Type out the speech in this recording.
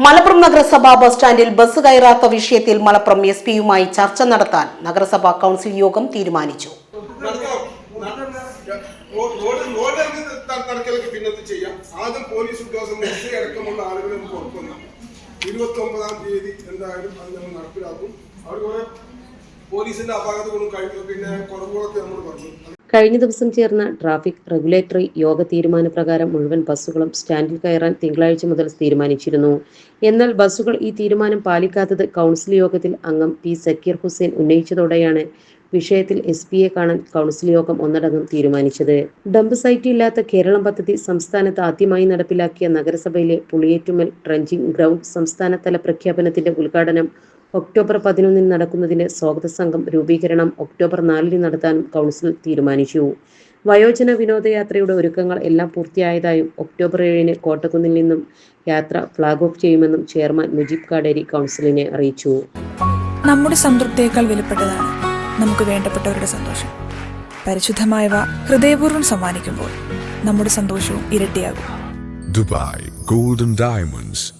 മലപ്പുറം നഗരസഭ ബസ് സ്റ്റാൻഡിൽ ബസ് കയറാത്ത വിഷയത്തിൽ മലപ്പുറം എസ് പിയുമായി ചർച്ച നടത്താൻ നഗരസഭാ കൗൺസിൽ യോഗം തീരുമാനിച്ചു. ഇരുപത്തി ഒമ്പതാം തീയതി എന്തായാലും പിന്നെ കുറവുകളൊക്കെ നമ്മൾ പറഞ്ഞു കഴിഞ്ഞ ദിവസം ചേർന്ന ട്രാഫിക് റെഗുലേറ്ററി യോഗ തീരുമാനപ്രകാരം മുഴുവൻ ബസ്സുകളും സ്റ്റാൻഡിൽ കയറാൻ തിങ്കളാഴ്ച മുതൽ തീരുമാനിച്ചിരുന്നു. എന്നാൽ ബസ്സുകൾ ഈ തീരുമാനം പാലിക്കാത്തത് കൗൺസിൽ യോഗത്തിൽ അംഗം പി സക്കീർ ഹുസൈൻ ഉന്നയിച്ചതോടെയാണ് വിഷയത്തിൽ എസ് പിയെ കാണാൻ കൗൺസിൽ യോഗം ഒന്നടങ്കം തീരുമാനിച്ചത്. ഡംപ് സൈറ്റ് ഇല്ലാത്ത കേരളം പദ്ധതി സംസ്ഥാനത്ത് ആദ്യമായി നടപ്പിലാക്കിയ നഗരസഭയിലെ പുളിയേറ്റുമൽ ട്രഞ്ചിങ് ഗ്രൗണ്ട് സംസ്ഥാനതല പ്രഖ്യാപനത്തിന്റെ ഉദ്ഘാടനം ഒക്ടോബർ പതിനൊന്നിന് നടക്കുന്നതിന്റെ സ്വാഗത സംഘം രൂപീകരണം ഒക്ടോബർ നാലിന് നടത്താനും കൗൺസിൽ തീരുമാനിച്ചു. വയോജന വിനോദയാത്രയുടെ ഒരുക്കങ്ങൾ എല്ലാം പൂർത്തിയായതായും ഒക്ടോബർ ഏഴിന് കോട്ടക്കുന്നിൽ നിന്നും യാത്ര ഫ്ളാഗ് ഓഫ് ചെയ്യുമെന്നും ചെയർമാൻ മുജീബ് കാടേരി കൗൺസിലിനെ അറിയിച്ചു. നമ്മുടെ സംതൃപ്തിയേക്കാൾ വിലപ്പെട്ടതാണ് നമുക്ക് വേണ്ടപ്പെട്ടവരുടെ സന്തോഷം. പരിശുദ്ധമായവ ഹൃദയപൂർവം സമ്മാനിക്കുമ്പോൾ നമ്മുടെ സന്തോഷവും ഇരട്ടിയാകും. Dubai golden Diamonds,